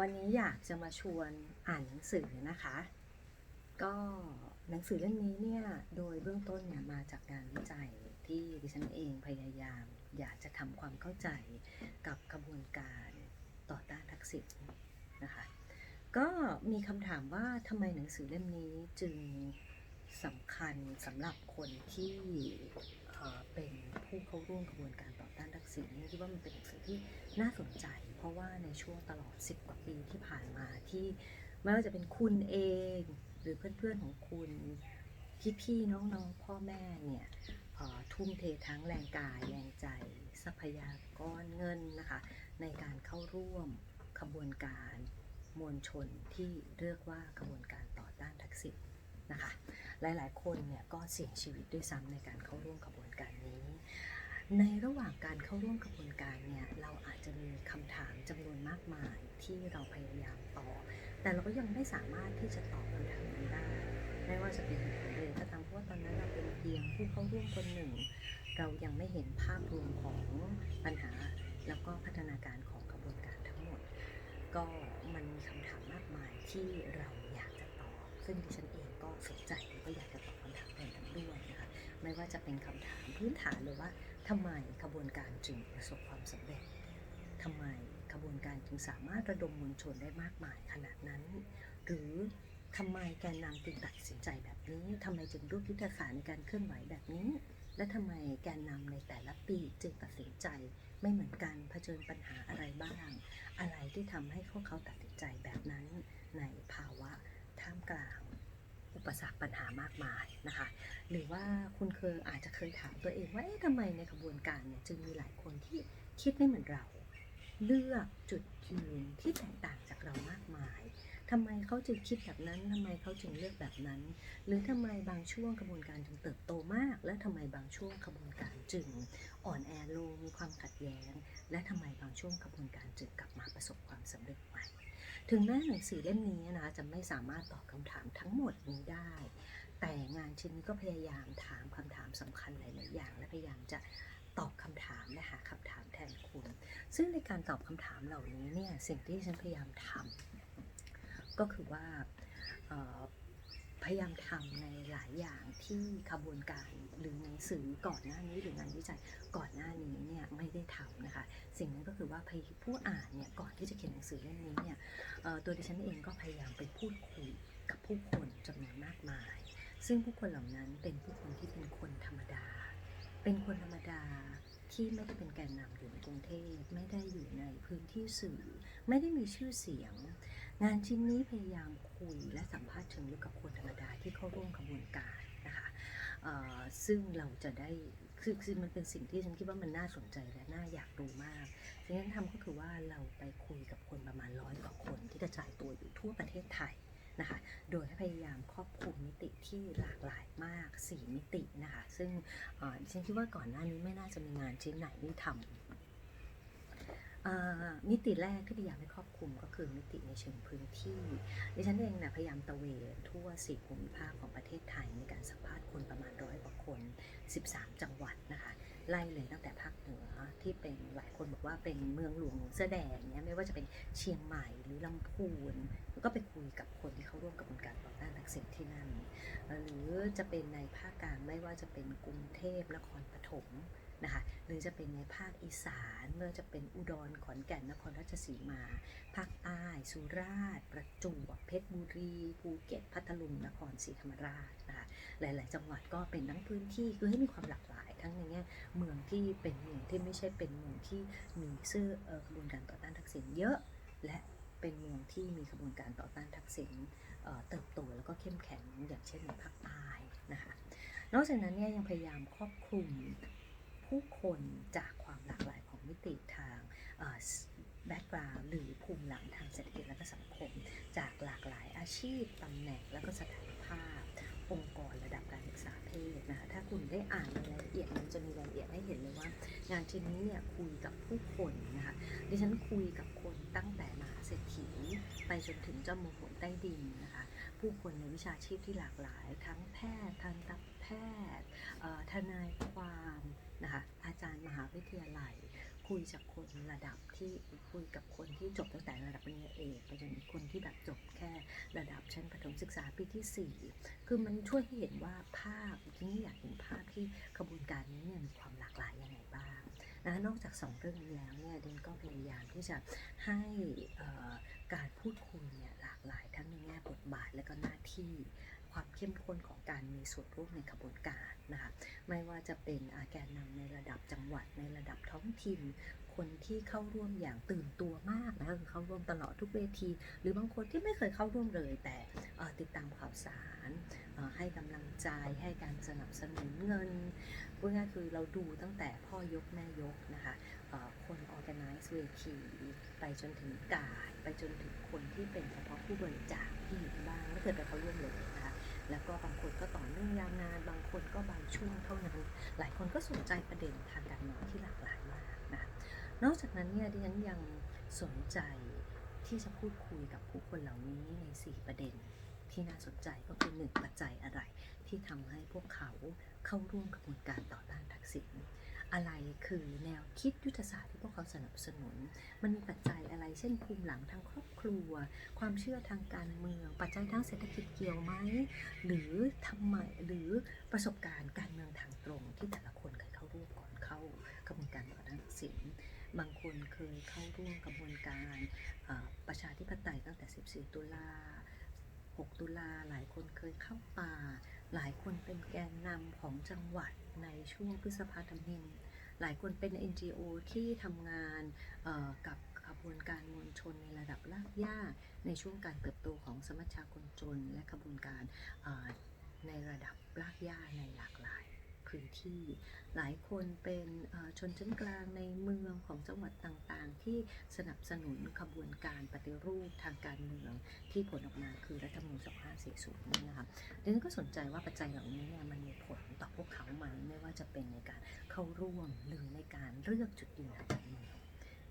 วันนี้อยากจะมาชวนอ่านหนังสือนะคะ ก็หนังสือเล่มนี้เนี่ยโดยเบื้องต้นเนี่ยมาจากงานวิจัยที่ดิฉันเองพยายาม อยากจะทำความเข้าใจกับกระบวนการต่อต้านทักษิณนะคะ ก็มีคำถามว่าทำไมหนังสือเล่มนี้จึง สำคัญสำหรับคนที่เเป็นผู้เข้าร่วมกระบวนการต่อต้านทักษิณนี่คิดว่ามันเป็นหนังสือที่น่าสนใจ เพราะว่าในช่วงตลอด 10 กว่าปีที่ผ่านมาที่ไม่ว่าจะเป็นคุณเอง หรือเพื่อนๆของคุณพี่ๆน้องๆ พ่อแม่เนี่ยทุ่มเททั้งแรงกายแรงใจ ทรัพยากรเงินนะคะ ในการเข้าร่วมขบวนการมวลชนที่เรียกว่ากระบวนการต่อต้านทักษิณ นะคะ หลายๆ คนเนี่ยก็เสี่ยงชีวิตด้วยซ้ำในการเข้าร่วมขบวนการนี้ ในระหว่างการเข้าร่วมกระบวนการเนี่ยเราอาจจะมีคำถามจำนวนมากมายที่เราพยายามตอบแต่เราก็ยังไม่สามารถที่จะตอบคำถามนั้นได้ไม่ว่าจะเป็นเหตุผลใดก็ตามเพราะว่าตอนนั้นเราเป็นเพียงผู้เข้าร่วมคนหนึ่ง เรายังไม่เห็นภาพรวมของปัญหาแล้วก็พัฒนาการของกระบวนการทั้งหมด ก็มันมีคำถามมากมายที่เราอยาก ซึ่งดิฉันเองก็สนใจแล้วก็อยากจะตอบคำถามแทนนั้นด้วยนะคะไม่ว่าจะเป็นคำถามพื้นฐานเลยว่าทำไมกระบวนการจึงประสบความสำเร็จทำไมกระบวนการจึงสามารถระดมมวลชนได้มากมายขนาดนั้น หรือทำไมแกนนำจึงตัดสินใจแบบนี้ทำไมจึงรูปยุทธศาสตร์ในการเคลื่อนไหวแบบนี้ และทำไมแกนนำในแต่ละปีจึงตัดสินใจไม่เหมือนกันเผชิญปัญหาอะไรบ้าง อะไรที่ทำให้พวกเขาตัดสินใจแบบนั้นในภาวะท่ามกลาง อุปสรรคปัญหามากมายนะคะ หรือว่าคุณเคยอาจจะเคยถามตัวเองว่าเอ๊ะทำไมในขบวนการเนี่ยจึงมีหลายคนที่คิดไม่เหมือนเรา เลือกจุดยืนที่แตกต่างจากเรามากมายทำไมเขาจึงคิดแบบนั้นทำไมเขาจึงเลือกแบบนั้น หรือทำไมบางช่วงกระบวนการจึงเติบโตมาก และทำไมบางช่วงกระบวนการจึงอ่อนแอลงมีความขัดแย้ง และทำไมบางช่วงกระบวนการจึงกลับมาประสบความสำเร็จใหม่ ถึงแม้หนังสือเล่มนี้นะจะไม่สามารถตอบคำถามทั้งหมดนี้ได้ แต่งานชิ้นนี้ก็พยายามถามคำถามสำคัญหลาย ๆ อย่าง และพยายามจะตอบคำถามและหาคำถามแทนคุณ ซึ่งในการตอบคำถามเหล่านี้เนี่ยสิ่งที่ฉันพยายามทำก็คือว่า พยายามทำในหลายอย่างที่ขบวนการหรือหนังสือก่อนหน้านี้หรืองานวิจัยก่อนหน้านี้เนี่ยไม่ได้ทำนะคะ สิ่งนั้นก็คือว่าผู้อ่านเนี่ยก่อนที่จะเขียนหนังสือเล่มนี้เนี่ยตัวดิฉันเองก็พยายามไปพูดคุยกับผู้คนจำนวนมากมาย ซึ่งผู้คนเหล่านั้นเป็นผู้คนที่เป็นคนธรรมดา เป็นคนธรรมดาที่ไม่ได้เป็นแกนนำอยู่ในกรุงเทพไม่ได้อยู่ในพื้นที่สื่อ ไม่ได้มีชื่อเสียง งานชิ้นนี้พยายามคุยและสัมภาษณ์เชิงลึกกับคนธรรมดาที่เข้าร่วมกระบวนการนะคะซึ่งเราจะได้คือคือมันเป็นสิ่งที่ฉันคิดว่ามันน่าสนใจและน่าอยากรู้มากสิ่งที่ทำก็คือว่าเราไปคุยกับคนประมาณร้อยกว่าคนที่กระจายตัวอยู่ทั่วประเทศไทยนะคะ โดยพยายามครอบคลุมมิติที่หลากหลายมาก 4 มิตินะคะ ซึ่งฉันคิดว่าก่อนหน้านี้ไม่น่าจะมีงานชิ้นไหนที่ทำ มิติแรกที่พยายามให้ครอบคลุมก็คือมิติในเชิงพื้นที่ดิฉันเองนะพยายามตระเวนทั่วสี่ภูมิภาคของประเทศไทยในการสัมภาษณ์คนประมาณร้อยกว่าคน 13 จังหวัดนะคะไล่เลยตั้งแต่ภาคเหนือที่เป็นหลายคนบอกว่าเป็นเมืองหลวงเสื้อแดงเนี่ยไม่ว่าจะเป็นเชียงใหม่หรือลำพูนก็ไปคุยกับคนที่เขาร่วมกระบวนการต่อต้านทักษิณที่นั่น หรือจะเป็นในภาคกลางไม่ว่าจะเป็นกรุงเทพนครปฐม นะคะหรือจะเป็นในภาคอีสานไม่ว่าจะเป็นอุดรขอนแก่นนครราชสีมา ภาคใต้สุราษฎร์ประจวบเพชรบุรีภูเก็ตพัทลุงนครศรีธรรมราชนะคะหลาย ๆ จังหวัดก็เป็นทั้งพื้นที่คือให้มีความหลากหลาย ทั้งในแง่เมืองที่เป็นเมืองที่ไม่ใช่เป็นเมืองที่มีซื่อเอ่อกระบวนการต่อต้านทักษิณเยอะ และเป็นเมืองที่มีกระบวนการต่อต้านทักษิณเอ่อเติบโตแล้วก็เข้มแข็งอย่างเช่นในภาคใต้นะคะนอกจากนั้นเนี่ยยังพยายามครอบคลุม ผู้คนจากความหลากหลายของมิติทางแบ็กกราวด์หรือภูมิหลังทางเศรษฐกิจและก็สังคม จากหลากหลายอาชีพตำแหน่งและก็สถานภาพ องค์กรระดับการศึกษาเพศนะคะถ้าคุณได้อ่านรายละเอียดมันจะมีรายละเอียดให้เห็นเลยว่า งานชิ้นนี้เนี่ยคุยกับผู้คนนะคะดิฉันคุยกับคนตั้งแต่มหาเศรษฐีไปจนถึงเจ้ามือหวยใต้ดินนะคะ ผู้คนในวิชาชีพที่หลากหลาย ทั้งแพทย์ทันตแพทย์ทนายความนะคะอาจารย์มหาวิทยาลัย คุยจากคนระดับที่คุยกับคนที่จบตั้งแต่ระดับปริญญาเอกไปจนถึงคนที่แบบจบแค่ระดับชั้นประถมศึกษาปีที่ 4 คือมันช่วยให้เห็นว่าภาพที่นี่อยากเห็นภาพที่กระบวนการนี้เนี่ยมีความหลากหลายยังไงบ้างนะนอกจากสองเรื่องนี้แล้วเนี่ยเดนก็พยายามที่จะให้การพูดคุยเนี่ย บาทและก็หน้าที่ความเข้มข้นของการมีส่วนร่วมในกระบวนการนะคะไม่ว่าจะเป็นอาแกนนำในระดับจังหวัดในระดับท้องถิ่น คนที่เข้าร่วมอย่างตื่นตัวมากนะคือเข้าร่วมตลอดทุกเวที หรือบางคนที่ไม่เคยเข้าร่วมเลยแต่ติดตามข่าวสาร ให้กำลังใจให้การสนับสนุนเงินพูดง่ายคือเราดูตั้งแต่พ่อยกแม่ยกนะคะเอ่อคน organize เวทีไปจนถึงกาดไปจนถึงคนที่เป็นเฉพาะผู้บริจาคที่อยู่ที่บ้านไม่เคยไปเขาร่วมเลยนะคะแล้วก็บางคนก็ต่อเนื่องยาวนาน บางคนก็บางช่วงเท่านั้น หลายคนก็สนใจประเด็นทางการเมืองที่หลากหลายมากนะนอกจากนั้นเนี่ยดิฉันยังสนใจที่จะพูดคุยกับผู้คนเหล่านี้ใน 4 ประเด็น ที่น่าสนใจก็คือหนึ่งปัจจัยอะไรที่ทำให้พวกเขาเข้าร่วมกระบวนการต่อต้านทักษิณอะไรคือแนวคิดยุทธศาสตร์ที่พวกเขาสนับสนุน มันมีปัจจัยอะไรเช่นภูมิหลังทางครอบครัว ความเชื่อทางการเมือง ปัจจัยทางเศรษฐกิจเกี่ยวไหม หรือทำไมหรือประสบการณ์การเมืองทางตรงที่แต่ละคนเคยเข้าร่วมก่อนเข้ากระบวนการต่อต้านทักษิณบางคนเคยเข้าร่วมกระบวนการประชาธิปไตยตั้งแต่ 14 ตุลา 6 ตุลาหลายคนเคยเข้าป่า หลายคนเป็นแกนนำของจังหวัดในช่วงพฤษภาธมิน หลายคนเป็น NGO ที่ทำงานกับกระบวนการมวลชนในระดับลากย่าในช่วงการเติบโตของสมัชชาคนจน และกระบวนการในระดับลากย่าในหลากหลาย พื้นที่ หลายคนเป็นชนชั้นกลางในเมืองของจังหวัดต่างๆ ที่สนับสนุนขบวนการปฏิรูปทางการเมืองที่ผลออกมาคือรัฐธรรมนูญ2540นี่นะคะดังนั้นก็สนใจว่าปัจจัยเหล่านี้เนี่ยมันมีผลต่อพวกเขาไหมไม่ว่าจะเป็นในการเข้าร่วมหรือในการเลือกจุดยืนทางการเมือง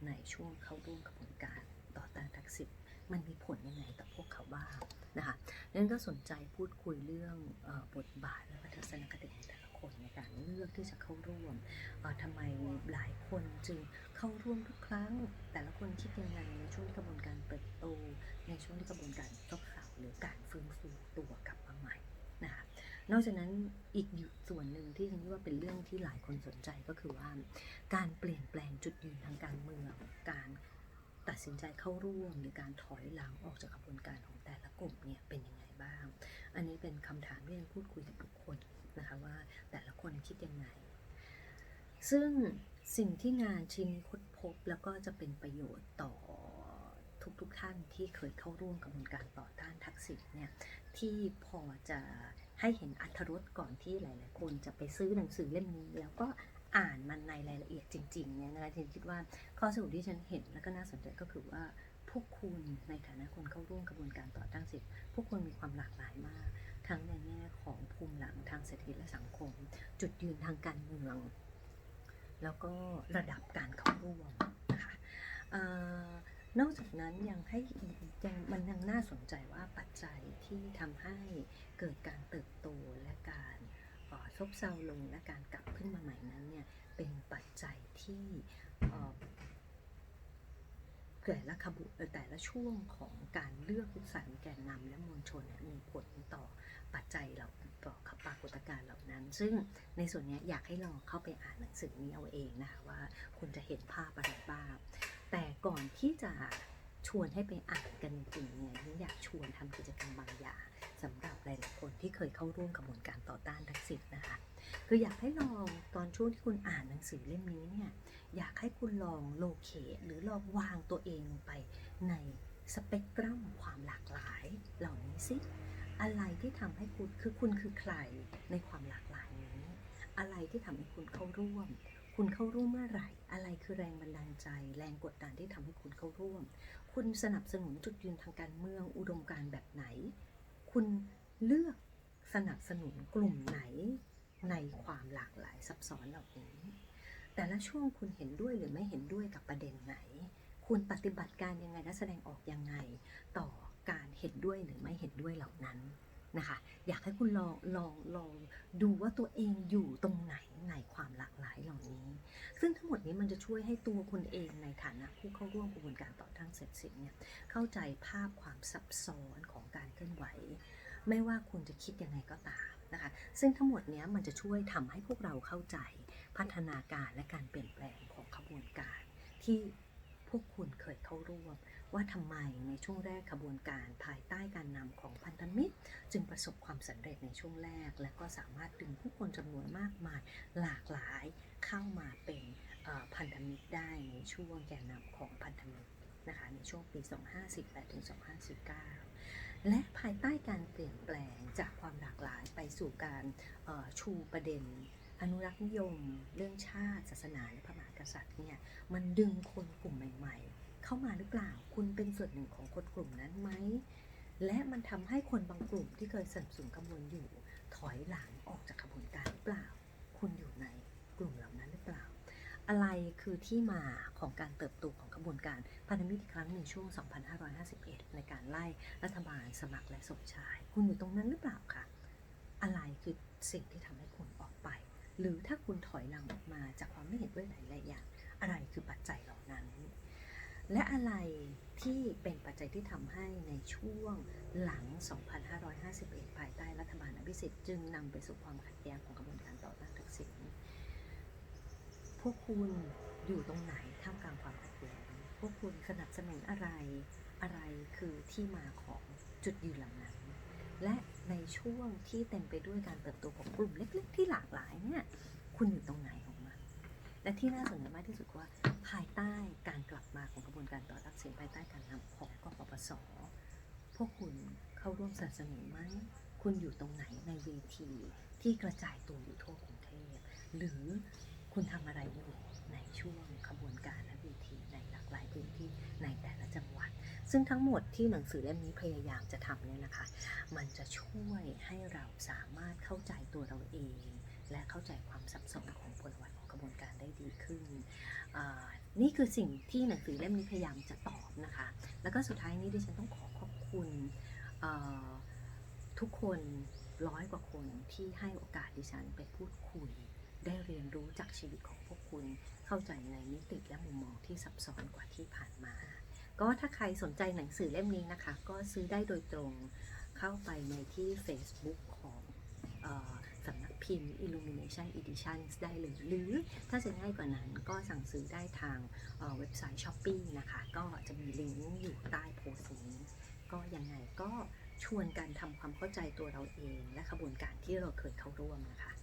ในช่วงเข้าร่วมกระบวนการต่อต้านทักษิณมันมีผลยังไงต่อพวกเขาบ้างนะคะนั้นก็สนใจพูดคุยเรื่องออบทบาทและทัศนคติของ คนในการเลือกที่จะเข้าร่วมทำไมหลายคนจึงเข้าร่วมทุกครั้ง แต่ละคนคิดยังไงในช่วงกระบวนการเติบโต ในช่วงที่กระบวนการซบเซาหรือการฟื้นฟูตัวกลับมาใหม่นะคะนอกจากนั้นอีกส่วนหนึ่งที่ฉันคิดว่าเป็นเรื่องที่หลายคนสนใจก็คือว่า การเปลี่ยนแปลงจุดยืนทางการเมือง การตัดสินใจเข้าร่วม หรือการถอยหลังออกจากกระบวนการของแต่ละกลุ่มเนี่ยเป็นยังไงบ้าง อันนี้เป็นคำถามที่ฉันพูดคุยกับทุกคน นะคะว่าแต่ละคนคิดยังไง ซึ่งสิ่งที่งานชิ้นนี้ค้นพบแล้วก็จะเป็นประโยชน์ต่อทุกๆทท่านที่เคยเข้าร่วมกระบวนการต่อต้านทักษิณเนี่ยที่พอจะให้เห็นอัธรสก่อนที่หลาย ๆ คนจะไปซื้อหนังสือเล่มนี้ แล้วก็อ่านมันในรายละเอียดจริง ๆ เนี่ยนะคะฉันคิดว่าข้อสรุปที่ฉันเห็นแล้วก็น่าสนใจก็คือว่าพวกคุณในฐานะคนเข้าร่วมกระบวนการต่อต้านสิทธิพวกคุณมีความหลากหลายมาก ทั้งในแง่ของภูมิหลังทางเศรษฐกิจและสังคม จุดยืนทางการเมือง แล้วก็ระดับการเข้าร่วมนะคะอนอกจากนั้นยังให้ยังมันยังน่าสนใจว่าปัจจัยที่ทำให้เกิดการเติบโตและการออซบเซาลงและการกลับขึ้นมาใหม่นั้นเนี่ยเป็นปัจจัยที่แต่ละขบวนเอ่อแต่ละช่วงของการเลือกผู้สรรแกนนำและมวลชนมีผลต่อ ปัจจัยเหล่าต่อปรากฏการณ์เหล่านั้น ซึ่งในส่วนนี้อยากให้ลองเข้าไปอ่านหนังสือนี้เอาเองนะคะว่าคุณจะเห็นภาพอะไรบ้างแต่ก่อนที่จะชวนให้ไปอ่านกันจริงเนี่ยฉันอยากชวนทำกิจกรรมบางอย่างสำหรับหลายๆคนที่เคยเข้าร่วมกระบวนการต่อต้านทักษิณนะคะ คืออยากให้ลองตอนช่วงที่คุณอ่านหนังสือเล่มนี้เนี่ยอยากให้คุณลองโลเคตหรือลองวางตัวเองลงไปในสเปกตรัมความหลากหลายเหล่านี้สิ อะไรที่ทำให้คุณคือคุณคือใครในความหลากหลายนี้ อะไรที่ทำให้คุณเข้าร่วม คุณเข้าร่วมเมื่อไหร่ อะไรคือแรงบันดาลใจ แรงกดดันที่ทำให้คุณเข้าร่วม คุณสนับสนุนจุดยืนทางการเมืองอุดมการแบบไหน คุณเลือกสนับสนุนกลุ่มไหนในความหลากหลายซับซ้อนเหล่านี้ แต่ละช่วงคุณเห็นด้วยหรือไม่เห็นด้วยกับประเด็นไหน คุณปฏิบัติการยังไงและแสดงออกยังไงต่อการเห็นด้วยหรือไม่เห็นด้วยเหล่านั้นนะคะ อยากให้คุณลองลองลองดูว่าตัวเองอยู่ตรงไหนในความหลากหลายเหล่านี้ ซึ่งทั้งหมดนี้มันจะช่วยให้ตัวคุณเองในฐานะผู้เข้าร่วมกระบวนการต่อต้านเสพติดเนี่ยเข้าใจภาพความซับซ้อนของการเคลื่อนไหว ไม่ว่าคุณจะคิดยังไงก็ตามนะคะ ซึ่งทั้งหมดนี้มันจะช่วยทำให้พวกเราเข้าใจพัฒนาการและการเปลี่ยนแปลงของขบวนการที่ พวกคุณเคยเข้าร่วม ว่าทำไมในช่วงแรกขบวนการภายใต้การนำของพันธมิตร จึงประสบความสำเร็จในช่วงแรก และก็สามารถดึงผู้คนจำนวนมากมายหลากหลายเข้ามาเป็นพันธมิตรได้ในช่วงแกนนำของพันธมิตรนะคะในช่วงปี 2518ถึง2519 และภายใต้การเปลี่ยนแปลงจากความหลากหลายไปสู่การชูประเด็น อนุรักษ์นิยม เรื่องชาติ ศาสนาและพระมหา กษัตริย์เนี่ยมันดึงคนกลุ่มใหม่ ๆ เข้ามาหรือเปล่า คุณเป็นส่วนหนึ่งของคนกลุ่มนั้นไหม และมันทำให้คนบางกลุ่มที่เคยสนับสนุนขบวนอยู่ ถอยหลังออกจากขบวนการหรือเปล่า คุณอยู่ในกลุ่มเหล่านั้นหรือเปล่า อะไรคือที่มาของการเติบโตของขบวนการพันธมิตรครั้งหนึ่งช่วง 2551 ในการไล่รัฐบาลสมัครและสมชาย คุณอยู่ตรงนั้นหรือเปล่าคะ อะไรคือสิ่งที่ทำให้คุณออกไป หรือถ้าคุณถอยหลังออกมาจากความไม่เห็นด้วยหลายๆอย่าง อะไรคือปัจจัยเหล่านั้น และอะไรที่เป็นปัจจัยที่ทำให้ในช่วงหลัง 2551 ภายใต้รัฐบาลอภิสิทธิ์จึงนำไปสู่ความขัดแย้งของกระบวนการต่อต้านทักษิณพวกคุณอยู่ตรงไหนท่ามกลางความขัดแย้งพวกคุณสนับสนุนอะไร อะไรคือที่มาของจุดยืนเหล่านั้น และ ในช่วงที่เต็มไปด้วยการเติบโตของกลุ่มเล็ก ๆ ที่หลากหลายเนี่ยคุณอยู่ตรงไหนของมันและที่น่าสนใจมากที่สุดว่าภายใต้การกลับมาของกระบวนการต่อรับเสียงภายใต้การนำของกปปสพวกคุณเข้าร่วมสนับสนุนไหมคุณอยู่ตรงไหนในเวทีที่กระจายตัวอยู่ทั่วกรุงเทพหรือคุณทำอะไรอยู่ในช่วงขบวนการและเวทีในหลากหลายพื้นที่ในแต่ละจังหวัด ซึ่งทั้งหมดที่หนังสือเล่มนี้พยายามจะทำเนี่ยนะคะ มันจะช่วยให้เราสามารถเข้าใจตัวเราเอง และเข้าใจความซับซ้อนของพลวัตของกระบวนการได้ดีขึ้นอ่านี่คือสิ่งที่หนังสือเล่มนี้พยายามจะตอบนะคะ แล้วก็สุดท้ายนี้ดิฉันต้องขอขอบคุณอ่อทุกคนร้อยกว่าคนที่ให้โอกาสดิฉันไปพูดคุย ได้เรียนรู้จากชีวิตของพวกคุณเข้าใจในมิติและมุมมองที่ซับซ้อนกว่าที่ผ่านมา ก็ถ้าใครสนใจหนังสือเล่มนี้นะคะ ก็ซื้อได้โดยตรงเข้าไปในที่ Facebook ของออสำนักพิมพ์ Illumination Editions ได้เลย หรือถ้าจะง่ายกว่านั้นก็สั่งซื้อได้ทางเเว็บไซต์ s h อ p e e นะคะ ก็จะมีลิงก์อยู่ใต้โพสต์นี้ ก็ยังไงก็ชวนกันทำความเข้าใจตัวเราเอง และขบวนการที่เราเคยเข้าร่วมนะคะ